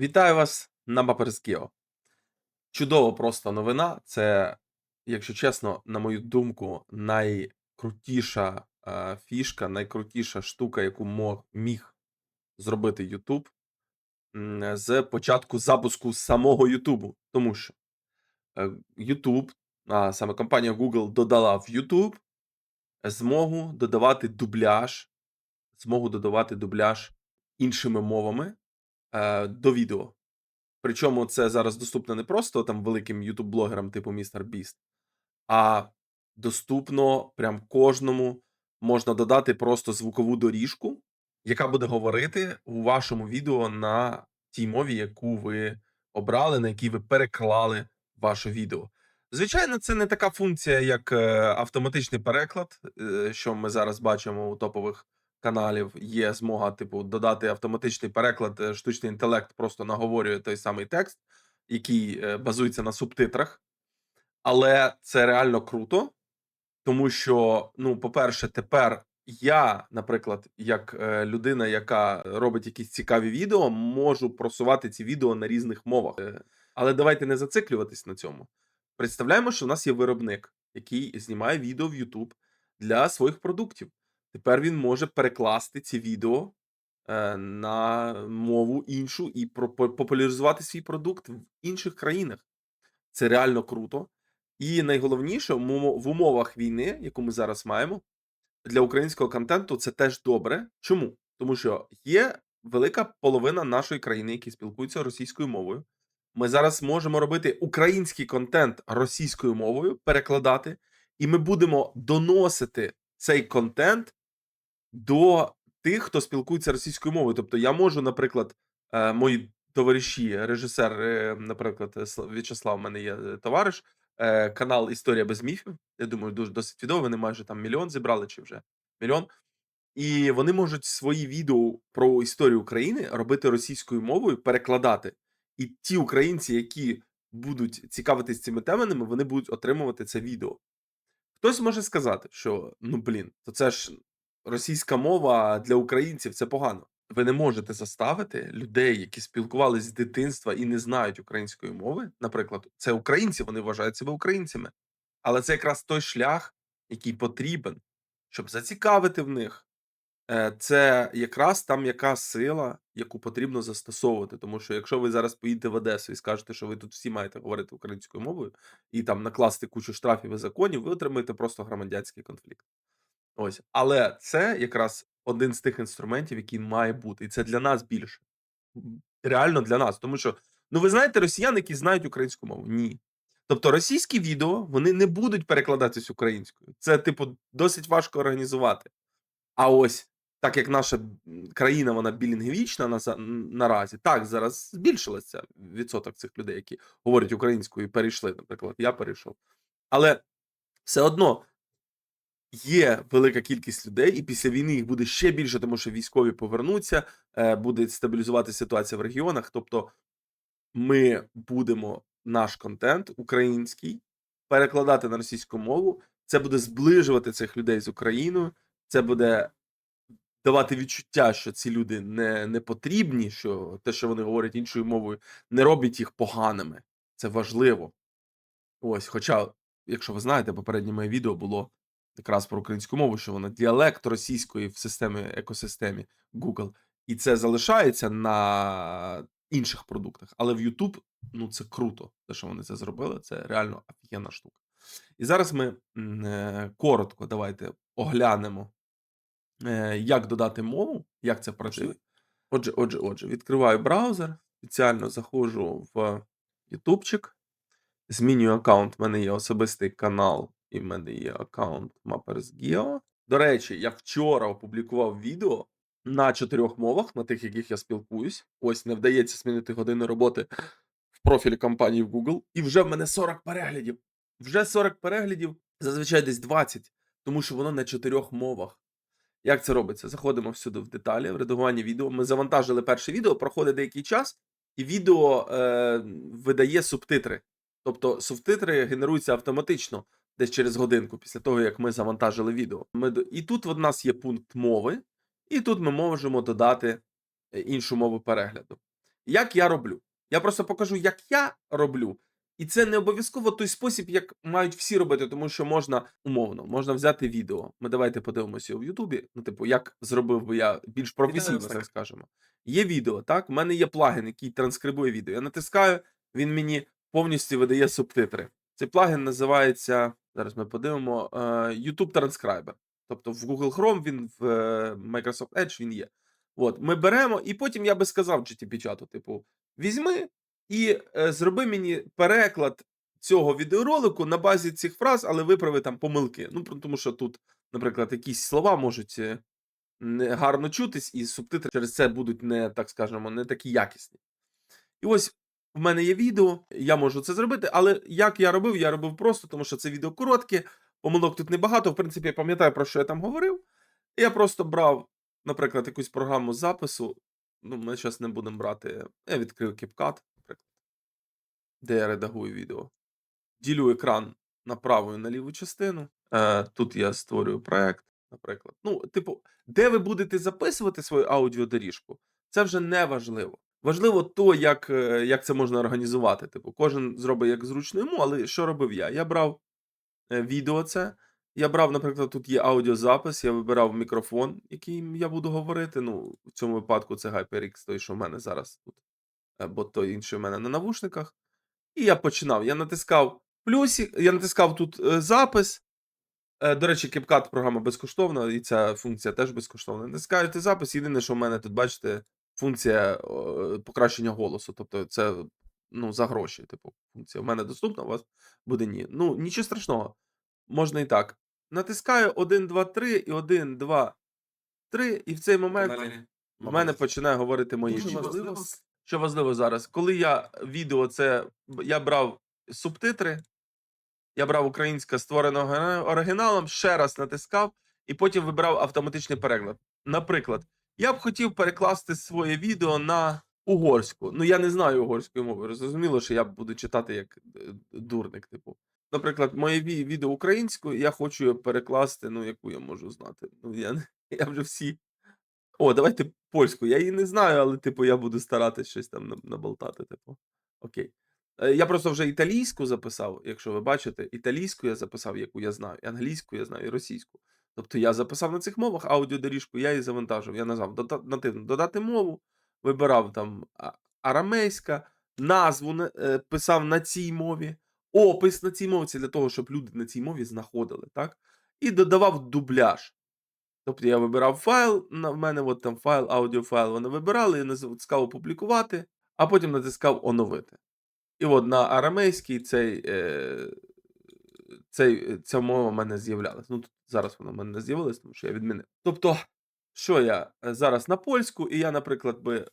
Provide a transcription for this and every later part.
Вітаю вас на Маперскіо. Чудова просто новина. Це, якщо чесно, на мою думку, найкрутіша е, фішка, найкрутіша штука, яку мог, міг зробити YouTube з початку запуску самого YouTube. Тому що е, YouTube, а саме компанія Google, додала в YouTube змогу додавати дубляж, змогу додавати дубляж іншими мовами е, до відео. Причому це зараз доступно не просто там великим ютуб-блогерам, типу Містер Біст, а доступно прям кожному. Можна додати просто звукову доріжку, яка буде говорити у вашому відео на тій мові, яку ви обрали, на якій ви переклали ваше відео. Звичайно, це не така функція, як е, автоматичний переклад, е, що ми зараз бачимо у топових каналів. Є змога, типу, додати автоматичний переклад, е, штучний інтелект просто наговорює той самий текст, який е, базується на субтитрах. Але це реально круто, тому що, ну, по-перше, тепер я, наприклад, як е, людина, яка робить якісь цікаві відео, можу просувати ці відео на різних мовах. Але давайте не зациклюватись на цьому. Представляємо, що в нас є виробник, який знімає відео в YouTube для своїх продуктів. Тепер він може перекласти ці відео е, на мову іншу і популяризувати свій продукт в інших країнах. Це реально круто. І найголовніше, в умовах війни, яку ми зараз маємо, для українського контенту це теж добре. Чому? Тому що є велика половина нашої країни, які спілкуються російською мовою. Ми зараз можемо робити український контент російською мовою, перекладати, і ми будемо доносити цей контент до тих, хто спілкується російською мовою. Тобто, я можу, наприклад, е, мої товариші, режисер, е, наприклад, е, В'ячеслав, у мене є товариш, канал Історія без міфів. Я думаю, дуже досить відомо. Вони майже там мільйон зібрали чи вже мільйон. І вони можуть свої відео про історію України робити російською мовою, перекладати. І ті українці, які будуть цікавитись цими темами, вони будуть отримувати це відео. Хтось може сказати, що ну блін, то це ж російська мова для українців це погано. Ви не можете заставити людей, які спілкувалися з дитинства і не знають української мови. Наприклад, це українці, вони вважають себе українцями. Але це якраз той шлях, який потрібен, щоб зацікавити в них. Е, Це якраз там яка сила, яку потрібно застосовувати. Тому що якщо ви зараз поїдете в Одесу і скажете, що ви тут всі маєте говорити українською мовою, і там накласти кучу штрафів і законів, ви отримаєте просто громадянський конфлікт. Ось, але це якраз один з тих інструментів, який має бути, і це для нас більше. Реально для нас, тому що ну ви знаєте росіян, які знають українську мову? Ні. Тобто російські відео вони не будуть перекладатись українською. Це, типу, досить важко організувати. А ось так як наша країна вона білінгвічна на, наразі, так зараз збільшилося відсоток цих людей, які говорять українською і перейшли. Наприклад, я перейшов. Але все одно є велика кількість людей, і після війни їх буде ще більше, тому що військові повернуться, е, буде стабілізувати ситуація в регіонах. Тобто, ми будемо наш контент український перекладати на російську мову. Це буде зближувати цих людей з Україною. Це буде давати відчуття, що ці люди не, не потрібні, що те, що вони говорять іншою мовою, не робить їх поганими. Це важливо. Ось, хоча, якщо ви знаєте, попереднє моє відео було якраз про українську мову, що вона діалект російської в системі екосистемі Google, і це залишається на інших продуктах. Але в YouTube, ну це круто, те, що вони це зробили, це реально офігенна штука. І зараз ми е, коротко давайте оглянемо, е, як додати мову, як це працює. Отже, отже, отже, відкриваю браузер, спеціально заходжу в ютубчик, змінюю аккаунт. У мене є особистий канал, і в мене є аккаунт MappersGeo. До речі, я вчора опублікував відео на чотирьох мовах, на тих, яких я спілкуюсь. Ось не вдається змінити години роботи в профілі компанії в Google. І вже в мене 40 переглядів. Вже 40 переглядів, зазвичай десь 20, тому що воно на чотирьох мовах. Як це робиться? Заходимо всюди в деталі, в редагування відео. Ми завантажили перше відео, проходить деякий час, і відео е, видає субтитри. Тобто субтитри генеруються автоматично десь через годинку після того, як ми завантажили відео. Ми, до- і тут в нас є пункт мови, і тут ми можемо додати е, іншу мову перегляду. Як я роблю? Я просто покажу, як я роблю. І це не обов'язково той спосіб, як мають всі робити, тому що можна умовно, можна взяти відео. Ми давайте подивимося в Ютубі. Ну, типу, як зробив би я більш професійно, так так. скажемо. Є відео, так? У мене є плагін, який транскрибує відео. Я натискаю, він мені повністю видає субтитри. Цей плагін називається. Зараз ми подивимо. е, YouTube Transcriber. Тобто в Google Chrome він в е, Microsoft Edge він є. От, ми беремо, і потім я би сказав GTP-чату, типу, візьми і е, зроби мені переклад цього відеоролику на базі цих фраз, але виправи там помилки. Ну, тому що тут, наприклад, якісь слова можуть е, гарно чутись, і субтитри через це будуть не, так скажемо, не такі якісні. І ось в мене є відео, я можу це зробити, але як я робив, я робив просто, тому що це відео коротке, помилок тут небагато. В принципі, я пам'ятаю, про що я там говорив. Я просто брав, наприклад, якусь програму запису. Ну, ми зараз не будемо брати. Я відкрив CapCut, наприклад, де я редагую відео. Ділю екран на праву і на ліву частину. Е, тут я створюю проект, наприклад. Ну, типу, де ви будете записувати свою аудіодоріжку, це вже не важливо. Важливо то, як, е, як це можна організувати. Типу, кожен зробить як зручно йому, але що робив я? Я брав е, відео це. Я брав, наприклад, тут є аудіозапис, я вибирав мікрофон, яким я буду говорити. Ну, в цьому випадку це HyperX, той, що в мене зараз тут, е, бо той інший в мене на навушниках. І я починав. Я натискав плюсик, я натискав тут е, запис. До речі, CapCut програма безкоштовна, і ця функція теж безкоштовна. Натискаєте запис. Єдине, що в мене тут, бачите, функція е, покращення голосу. Тобто, це ну, за гроші. Типу, функція. У мене доступна, у вас буде ні. Ну, нічого страшного. Можна і так. Натискаю 1, 2, 3 і 1, 2, 3, і в цей момент в мене починає говорити моє Дуже важливо. Що важливо зараз, коли я відео це я брав субтитри, я брав українське створене оригіналом, ще раз натискав і потім вибирав автоматичний переклад. Наприклад, я б хотів перекласти своє відео на угорську. Ну я не знаю угорської мови. Зрозуміло, що я буду читати як е, дурник, типу. Наприклад, моє відео українською, я хочу перекласти, ну яку я можу знати. Ну я, я вже всі. О, давайте польську. Я її не знаю, але, типу, я буду старатись щось там наболтати, типу. Окей. Е, Я просто вже італійську записав, якщо ви бачите, італійську я записав, яку я знаю, і англійську я знаю, і російську. Тобто я записав на цих мовах аудіодоріжку, я її завантажив. Я назвав нативно додати мову, вибирав там арамейська, назву е, писав на цій мові, опис на цій мові, це для того, щоб люди на цій мові знаходили, так? І додавав дубляж. Тобто я вибирав файл, в мене от там файл, аудіофайл вони вибирали, я натискав опублікувати, а потім натискав оновити. І от на арамейській цей, е, цей, е, ця мова в мене з'являлася. Ну, тут зараз вона в мене не з'явилась, тому що я відмінив. Тобто, що я е, зараз на польську, і я, наприклад, би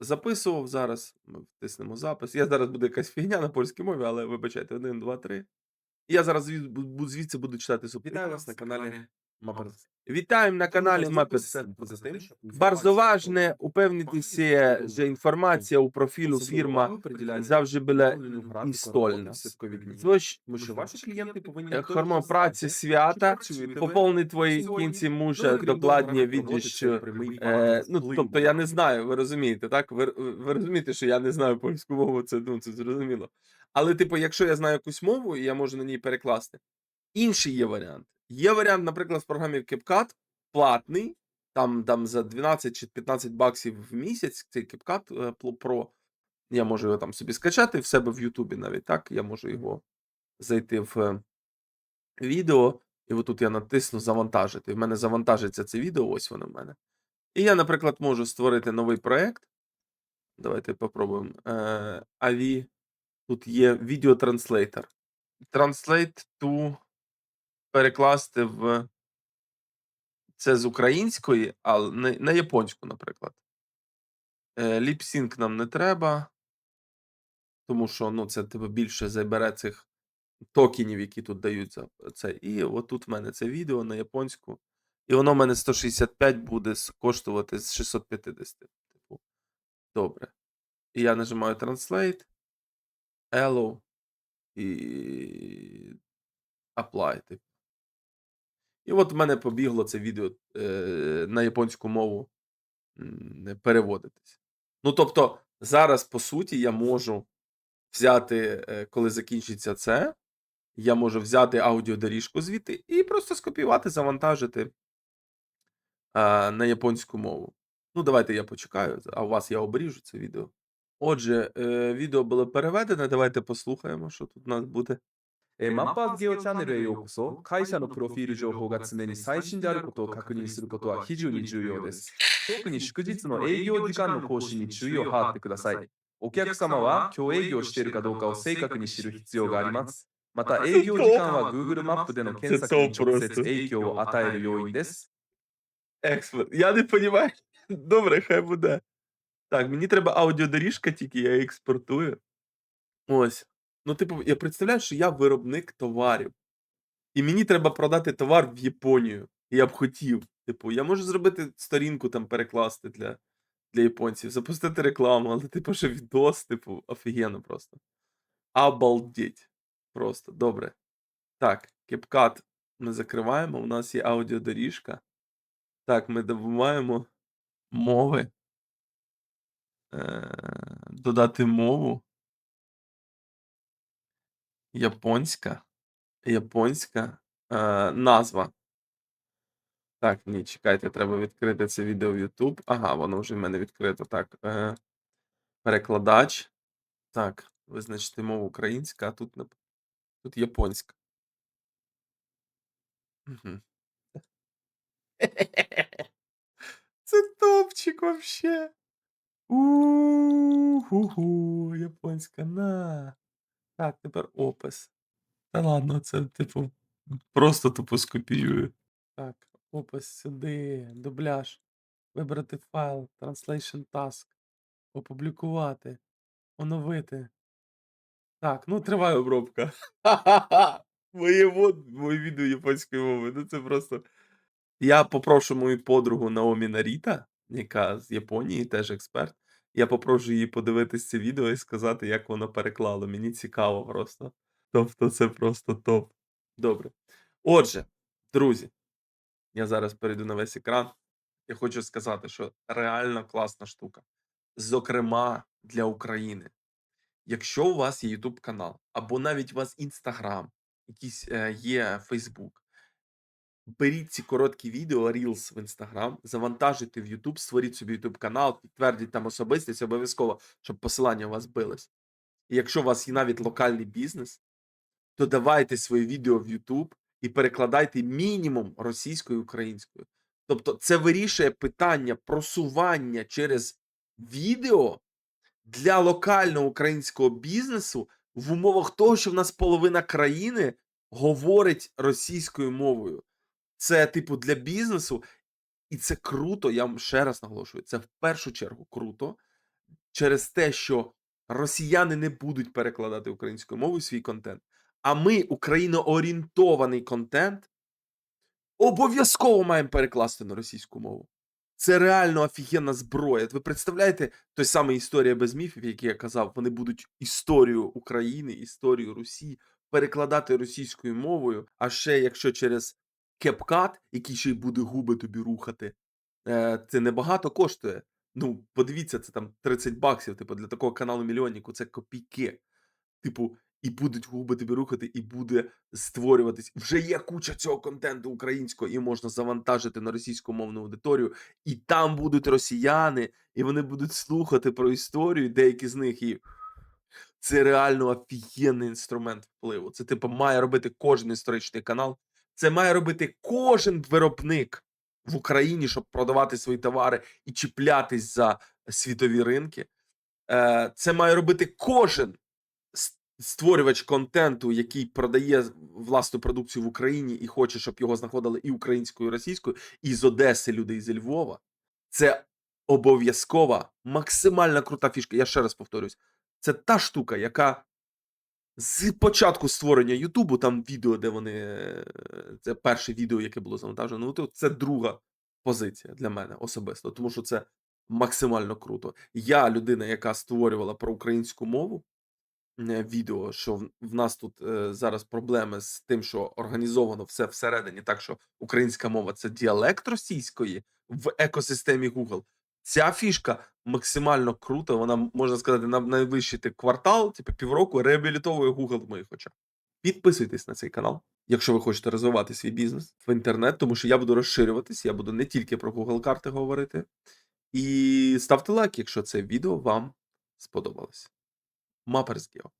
записував зараз. Ми втиснемо запис. Я зараз буде якась фігня на польській мові, але вибачайте, 1, 2, 3. І я зараз звідси буду читати субтитри. Вітаю вас на каналі. Вітаємо на каналі Мапес. Bardzo ważne upewnić się, że informacja u profilu firma завжди була істольна. Coś, Тому ваші клієнти повинні е, праці свята, поповни твої кінці крім докладні прямий Е, ну, тобто я не знаю, ви розумієте, так? Ви, ви розумієте, що я не знаю польську мову, це, ну, це зрозуміло. Але, типу, якщо я знаю якусь мову, і я можу на ній перекласти. Інший є варіант. Є варіант, наприклад, в програмі CapCut, платний, там, там за 12 чи 15 баксів в місяць цей CapCut е, Pro- Pro. Я можу його там собі скачати в себе в Ютубі навіть, так? Я можу його зайти в е, відео, і отут я натисну завантажити. В мене завантажиться це відео, ось воно в мене. І я, наприклад, можу створити новий проект. Давайте попробуємо. Е, AVI. Тут є відеотранслейтер. Translate to перекласти в. Це з української, а на, на японську, наприклад. Е, нам не треба, тому що ну, це тебе більше забере цих токенів, які тут дають за це. І отут в мене це відео на японську. І воно в мене 165 буде коштувати з 650. Типу. Добре. І я нажимаю Translate, Hello і Apply. Типу. І от в мене побігло це відео е, на японську мову переводитись. Ну, тобто, зараз, по суті, я можу взяти, е, коли закінчиться це, я можу взяти аудіодоріжку звідти і просто скопіювати, завантажити а, на японську мову. Ну, давайте я почекаю, а у вас я обріжу це відео. Отже, е, відео було переведене. Давайте послухаємо, що тут у нас буде. えーマッパーズゲオチャンネルへようこそ。会社のプロフィール情報が常に最新であることを確認することは非常に重要です。特に祝日の営業時間の更新に注意を払ってください。お客様は今日営業しているかどうかを正確に知る必要があります。また営業時間は Google マップでの検索に直接影響を与える要因です。 Експерт. Я не розумію. Добре, хай буде. Так, мені треба аудіодоріжка, тільки я її експортую. Ось. Ну, типу, я представляю, що я виробник товарів. І мені треба продати товар в Японію. І я б хотів. Типу, я можу зробити сторінку там перекласти для, для японців, запустити рекламу, але типу, що відос, типу, офігенно просто. Обалдеть. Просто добре. Так, кепкат ми закриваємо. У нас є аудіодоріжка. Так, ми добуваємо мови. Е, додати мову. Японська. Японська. Е, назва. Так, ні, чекайте, треба відкрити це відео в YouTube. Ага, воно вже в мене відкрито. Так. Е, перекладач. Так, визначити мову українська, а тут, тут японська. Угу. Це топчик вообще. У-ху-ху, японська на. Так, тепер опис. Та ладно, це, типу, просто тупо скопіюю. Так, опис сюди, дубляж. Вибрати файл, translation task. Опублікувати. Оновити. Так, ну триває обробка. Моє моє відео японської мови. Ну це просто. Я попрошу мою подругу Наомі Наріта, яка з Японії, теж експерт. Я попрошу її подивитись це відео і сказати, як воно переклало. Мені цікаво просто. Тобто, це просто топ. Добре. Отже, друзі, я зараз перейду на весь екран. Я хочу сказати, що реально класна штука. Зокрема, для України. Якщо у вас є YouTube канал, або навіть у вас Instagram, якийсь е, є Facebook, беріть ці короткі відео, Reels в Instagram, завантажуйте в YouTube, створіть собі YouTube канал, підтвердіть там особистість, обов'язково, щоб посилання у вас билось. І якщо у вас є навіть локальний бізнес, то давайте свої відео в YouTube і перекладайте мінімум російською і українською. Тобто, це вирішує питання просування через відео для локального українського бізнесу в умовах того, що в нас половина країни говорить російською мовою. Це, типу, для бізнесу, і це круто. Я вам ще раз наголошую, це в першу чергу круто через те, що росіяни не будуть перекладати українською мовою свій контент. А ми, україноорієнтований контент, обов'язково маємо перекласти на російську мову. Це реально офігенна зброя. Ви представляєте той самий історія без міфів, який я казав, вони будуть історію України, історію Русі перекладати російською мовою. А ще якщо через кепкат, який ще й буде губи тобі рухати, е, це небагато коштує. Ну, подивіться, це там 30 баксів. Типу, для такого каналу мільйоннику це копійки. Типу, і будуть губи тобі рухати, і буде створюватись. Вже є куча цього контенту українського, і можна завантажити на російськомовну аудиторію. І там будуть росіяни, і вони будуть слухати про історію, деякі з них. І це реально офігенний інструмент впливу. Це, типу, має робити кожен історичний канал. Це має робити кожен виробник в Україні, щоб продавати свої товари і чіплятись за світові ринки. Е, Це має робити кожен створювач контенту, який продає власну продукцію в Україні і хоче, щоб його знаходили і українською, і російською, і з Одеси люди, і зі Львова. Це обов'язкова, максимально крута фішка. Я ще раз повторюсь, це та штука, яка з початку створення Ютубу, там відео, де вони. е, Це перше відео, яке було завантажено. Ну, це друга позиція для мене особисто, тому що це максимально круто. Я людина, яка створювала про українську мову е, відео, що в, нас тут е, зараз проблеми з тим, що організовано все всередині, так що українська мова це діалект російської в екосистемі Google. Ця фішка максимально крута. Вона, можна сказати, на найближчий квартал, типу півроку, реабілітовує Google в моїх очах. Підписуйтесь на цей канал, якщо ви хочете розвивати свій бізнес в інтернет, тому що я буду розширюватись, я буду не тільки про Google карти говорити. І ставте лайк, якщо це відео вам сподобалось. Маперськіо.